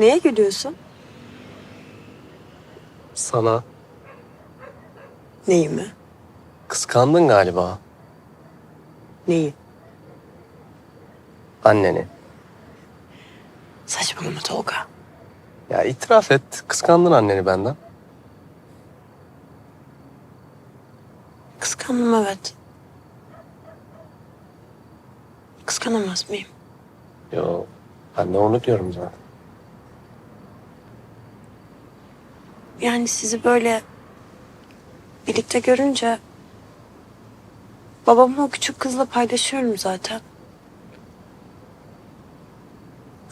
Neye gülüyorsun? Sana Neyi mi? kıskandın galiba Neyi? anneni. Saçmalama Tolga. Ya itiraf et. Kıskandın anneni benden. Kıskandım evet. Kıskanamaz mıyım? Yo ben de onu diyorum zaten. Yani sizi böyle birlikte görünce babamı o küçük kızla paylaşıyorum zaten.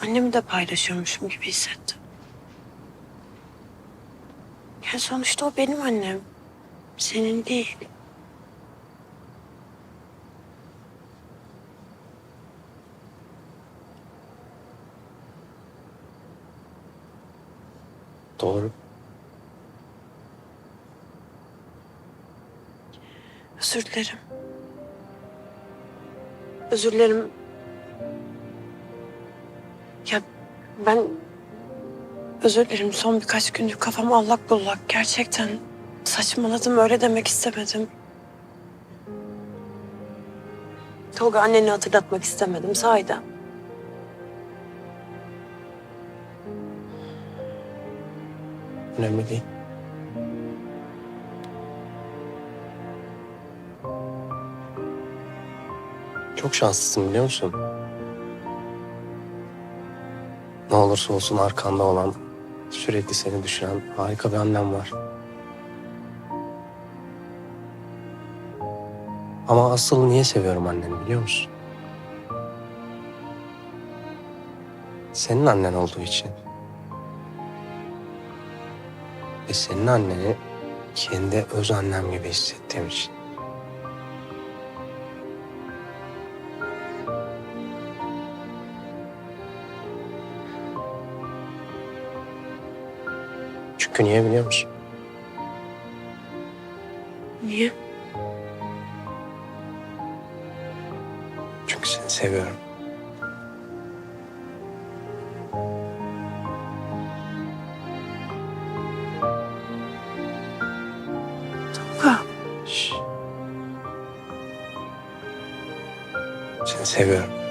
Annemi de paylaşıyormuşum gibi hissettim. Ya sonuçta o benim annem. Senin değil. Doğru. Özür dilerim. Özür dilerim. Ya ben özür dilerim. Son birkaç gündür kafam allak bullak. Gerçekten saçmaladım. Öyle demek istemedim. Tolga anneni hatırlatmak istemedim sahiden. Önemli değil. Çok şanslısın biliyor musun? Ne olursa olsun arkanda olan, sürekli seni düşünen harika bir annem var. Ama asıl niye seviyorum anneni biliyor musun? Senin annen olduğu için. Ve senin anneni kendi öz annem gibi hissettiğim için. Çünkü niye biliyor musun? Niye? Çünkü seni seviyorum. Tolga. Şş. Seni seviyorum.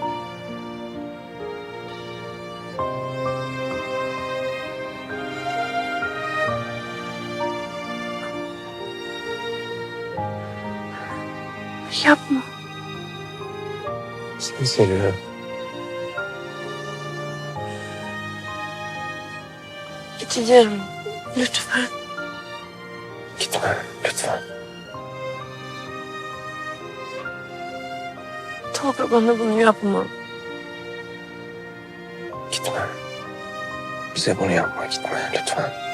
Yapma. Seni seviyorum. Gideceğim. Lütfen. Gitme lütfen. Tolga bana bunu yapma. Gitme. Bize bunu yapma gitme lütfen.